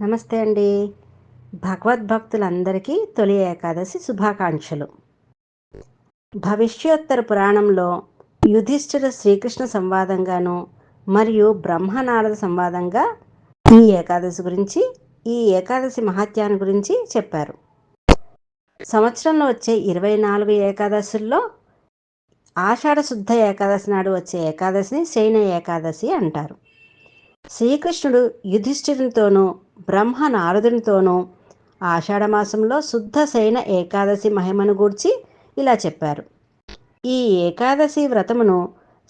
నమస్తే అండి. భగవద్భక్తులందరికీ తొలి ఏకాదశి శుభాకాంక్షలు. భవిష్యోత్తర పురాణంలో యుధిష్ఠిర శ్రీకృష్ణ సంవాదంగాను మరియు బ్రహ్మనారద సంవాదంగా ఈ ఏకాదశి గురించి ఈ ఏకాదశి మహాత్యాన్ని గురించి చెప్పారు. సంవత్సరంలో వచ్చే ఇరవై నాలుగు ఏకాదశుల్లో ఆషాఢ శుద్ధ ఏకాదశి నాడు వచ్చే ఏకాదశిని శయన ఏకాదశి అంటారు. శ్రీకృష్ణుడు యుధిష్ఠిరునితోనూ బ్రహ్మ నారదునితోనూ ఆషాఢమాసంలో శుద్ధ శయన ఏకాదశి మహిమను గూర్చి ఇలా చెప్పారు. ఈ ఏకాదశి వ్రతమును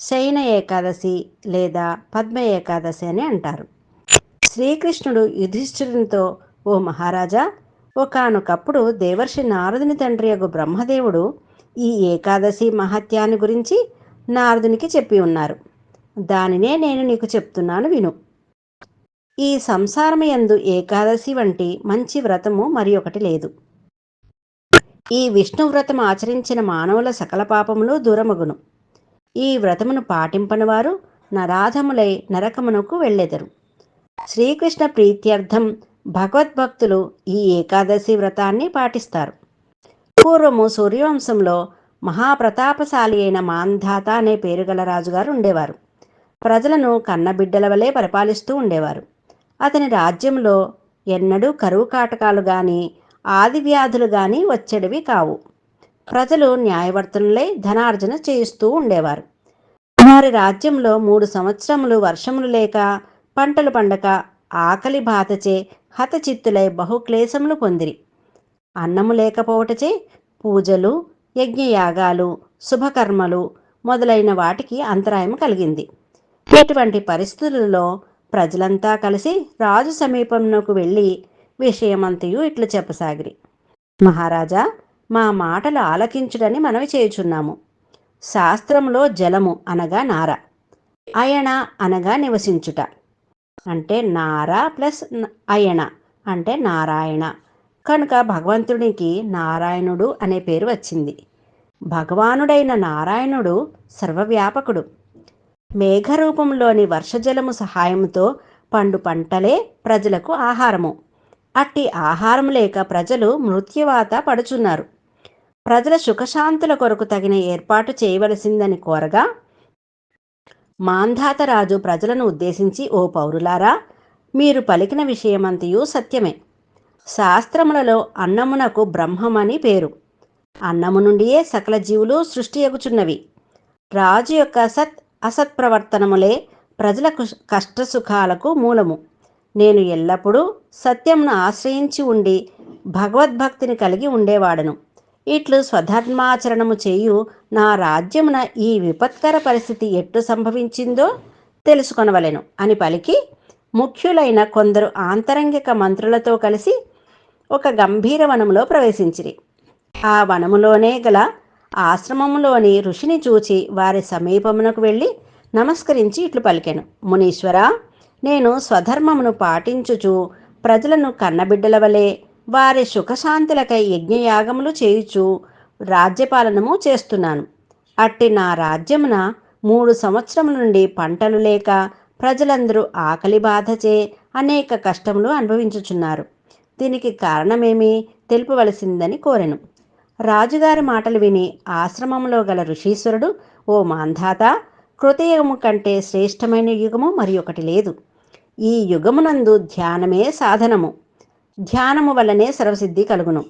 శయన ఏకాదశి లేదా పద్మ ఏకాదశి అని అంటారు. శ్రీకృష్ణుడు యుధిష్ఠిరునితో ఓ మహారాజా ఒకనొకప్పుడు దేవర్షి నారదుని తండ్రి యొక్క బ్రహ్మదేవుడు ఈ ఏకాదశి మహత్యాన్ని గురించి నారదునికి చెప్పి ఉన్నారు. దానినే నేను నీకు చెప్తున్నాను విను. ఈ సంసారము యందు ఏకాదశి వంటి మంచి వ్రతము మరి ఒకటి లేదు. ఈ విష్ణు వ్రతం ఆచరించిన మానవుల సకల పాపములు దూరమగును. ఈ వ్రతమును పాటింపని వారు నరాధములై నరకమునకు వెళ్ళెదరు. శ్రీకృష్ణ ప్రీత్యర్థం భగవద్భక్తులు ఈ ఏకాదశి వ్రతాన్ని పాటిస్తారు. పూర్వము సూర్యవంశంలో మహాప్రతాపశాలి అయిన మాంధాత అనే పేరు గల రాజుగారు ఉండేవారు. ప్రజలను కన్నబిడ్డల వలె పరిపాలిస్తూ ఉండేవారు. అతని రాజ్యంలో ఎన్నడూ కరువు కాటకాలు కానీ ఆది వ్యాధులు కానీ వచ్చేటివి కావు. ప్రజలు న్యాయవర్తనులై ధనార్జన చేయిస్తూ ఉండేవారు. వారి రాజ్యంలో మూడు సంవత్సరములు వర్షములు లేక పంటలు పండక ఆకలి బాధచే హతచిత్తులై బహుక్లేశములు పొందిరి. అన్నము లేకపోవటచే పూజలు యజ్ఞయాగాలు శుభకర్మలు మొదలైన వాటికి అంతరాయం కలిగింది. ఇటువంటి పరిస్థితులలో ప్రజలంతా కలిసి రాజు సమీపంలోకి వెళ్ళి విషయమంతయు ఇట్లు చెప్పసాగిరి. మహారాజా మా మాటలు ఆలకించుడని మనవి చేయుచున్నాము. శాస్త్రంలో జలము అనగా నార అయణ అనగా నివసించుట. అంటే నార ప్లస్ అయణ అంటే నారాయణ. కనుక భగవంతునికి నారాయణుడు అనే పేరు వచ్చింది. భగవానుడైన నారాయణుడు సర్వవ్యాపకుడు. మేఘరూపంలోని వర్షజలము సహాయంతో పండు పంటలే ప్రజలకు ఆహారము. అట్టి ఆహారం లేక ప్రజలు మృత్యువాత పడుచున్నారు. ప్రజల సుఖశాంతుల కొరకు తగిన ఏర్పాటు చేయవలసిందని కోరగా మాంధాతరాజు ప్రజలను ఉద్దేశించి ఓ పౌరులారా మీరు పలికిన విషయమంతయు సత్యమే. శాస్త్రములలో అన్నమునకు బ్రహ్మమని పేరు. అన్నము నుండియే సకల జీవులు సృష్టి ఎగుచున్నవి. రాజు యొక్క సత్ అసత్ప్రవర్తనములే ప్రజలకు కష్టసుఖాలకు మూలము. నేను ఎల్లప్పుడూ సత్యంను ఆశ్రయించి ఉండి భగవద్భక్తిని కలిగి ఉండేవాడను. ఇట్లు స్వధర్మాచరణము చేయు నా రాజ్యమున ఈ విపత్కర పరిస్థితి ఎట్లు సంభవించిందో తెలుసుకొనవలెను. అని పలికి ముఖ్యులైన కొందరు ఆంతరంగిక మంత్రులతో కలిసి ఒక గంభీర వనములో ప్రవేశించిరి. ఆ వనములోనే గల ఆశ్రమంలోని ఋషిని చూచి వారి సమీపమునకు వెళ్ళి నమస్కరించి ఇట్లు పలికెను. మునీశ్వర నేను స్వధర్మమును పాటించుచు ప్రజలను కన్నబిడ్డల వలె వారి సుఖశాంతులకై యజ్ఞయాగములు చేయుచు రాజ్యపాలనము చేస్తున్నాను. అట్టి నా రాజ్యమున మూడు సంవత్సరముల నుండి పంటలు లేక ప్రజలందరూ ఆకలి బాధచే అనేక కష్టములు అనుభవించుచున్నారు. దీనికి కారణమేమి? తెలుపవలసిందని కోరెను. రాజుగారి మాటలు విని ఆశ్రమంలో గల ఋషీశ్వరుడు ఓ మాంధాత కృతయుగము కంటే శ్రేష్టమైన యుగము మరి ఒకటి లేదు. ఈ యుగమునందు ధ్యానమే సాధనము. ధ్యానము వల్లనే సర్వసిద్ధి కలుగును.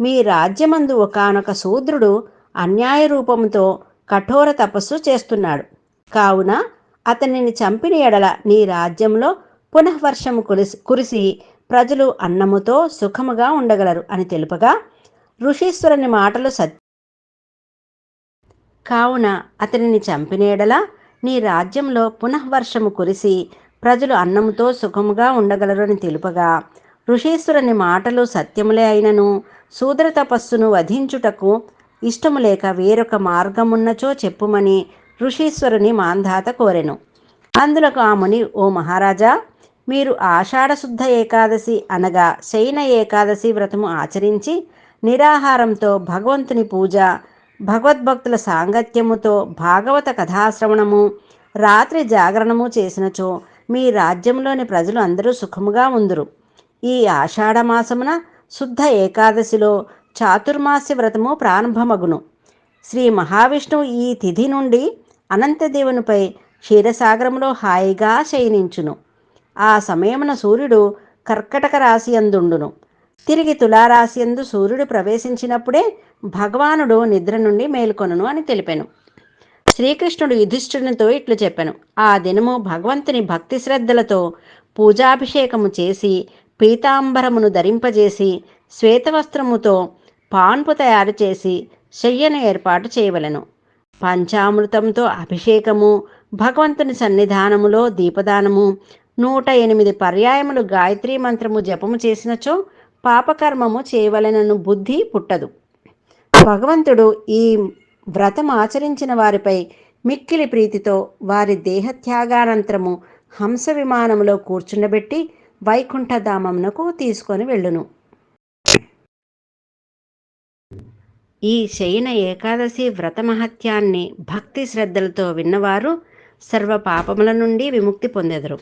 మీ రాజ్యమందు ఒకనొక శూద్రుడు అన్యాయ రూపంతో కఠోర తపస్సు చేస్తున్నాడు. కావున అతనిని చంపిన ఎడల నీ రాజ్యంలో పునఃవర్షము కురిసి కురిసి ప్రజలు అన్నముతో సుఖముగా ఉండగలరు అని తెలుపగా ఋషీశ్వరుని మాటలు సత్య. కావున అతనిని చంపినేడలా నీ రాజ్యంలో పునఃవర్షము కురిసి ప్రజలు అన్నముతో సుఖముగా ఉండగలరని తెలుపగా ఋషీశ్వరుని మాటలు సత్యములే అయినను శూద్ర తపస్సును వధించుటకు ఇష్టము లేక వేరొక మార్గమున్నచో చెప్పుమని ఋషీశ్వరుని మాంధాత కోరెను. అందులకు ఆ ముని ఓ మహారాజా మీరు ఆషాఢశుద్ధ ఏకాదశి అనగా శయన ఏకాదశి వ్రతము ఆచరించి నిరాహారంతో భగవంతుని పూజ భగవద్భక్తుల సాంగత్యముతో భాగవత కథాశ్రవణము రాత్రి జాగరణము చేసినచో మీ రాజ్యంలోని ప్రజలు అందరూ సుఖముగా ఉందురు. ఈ ఆషాఢమాసమున శుద్ధ ఏకాదశిలో చాతుర్మాస్య వ్రతము ప్రారంభమగును. శ్రీ మహావిష్ణువు ఈ తిథి నుండి అనంతదేవునిపై క్షీరసాగరంలో హాయిగా శయనించును. ఆ సమయమున సూర్యుడు కర్కటక రాశి అందుండును తిరిగి తులారాశియందు సూర్యుడు ప్రవేశించినప్పుడే భగవానుడు నిద్ర నుండి మేల్కొనను అని తెలిపాను. శ్రీకృష్ణుడు యుధిష్ఠునితో ఇట్లు చెప్పాను. ఆ దినము భగవంతుని భక్తి శ్రద్ధలతో పూజాభిషేకము చేసి పీతాంబరమును ధరింపజేసి శ్వేతవస్త్రముతో పాన్పు తయారు చేసి శయ్యను ఏర్పాటు చేయవలెను. పంచామృతంతో అభిషేకము భగవంతుని సన్నిధానములో దీపదానము నూట ఎనిమిది పర్యాయములు గాయత్రీ మంత్రము జపము చేసినచో పాపకర్మము చేయవలెనను బుద్ధి పుట్టదు. భగవంతుడు ఈ వ్రతం ఆచరించిన వారిపై మిక్కిలి ప్రీతితో వారి దేహత్యాగానంతరము హంస విమానములో కూర్చుండబెట్టి వైకుంఠధామమునకు తీసుకొని వెళ్ళును. ఈ శయన ఏకాదశి వ్రత మహత్యాన్ని భక్తి శ్రద్ధలతో విన్నవారు సర్వ పాపముల నుండి విముక్తి పొందెదరు.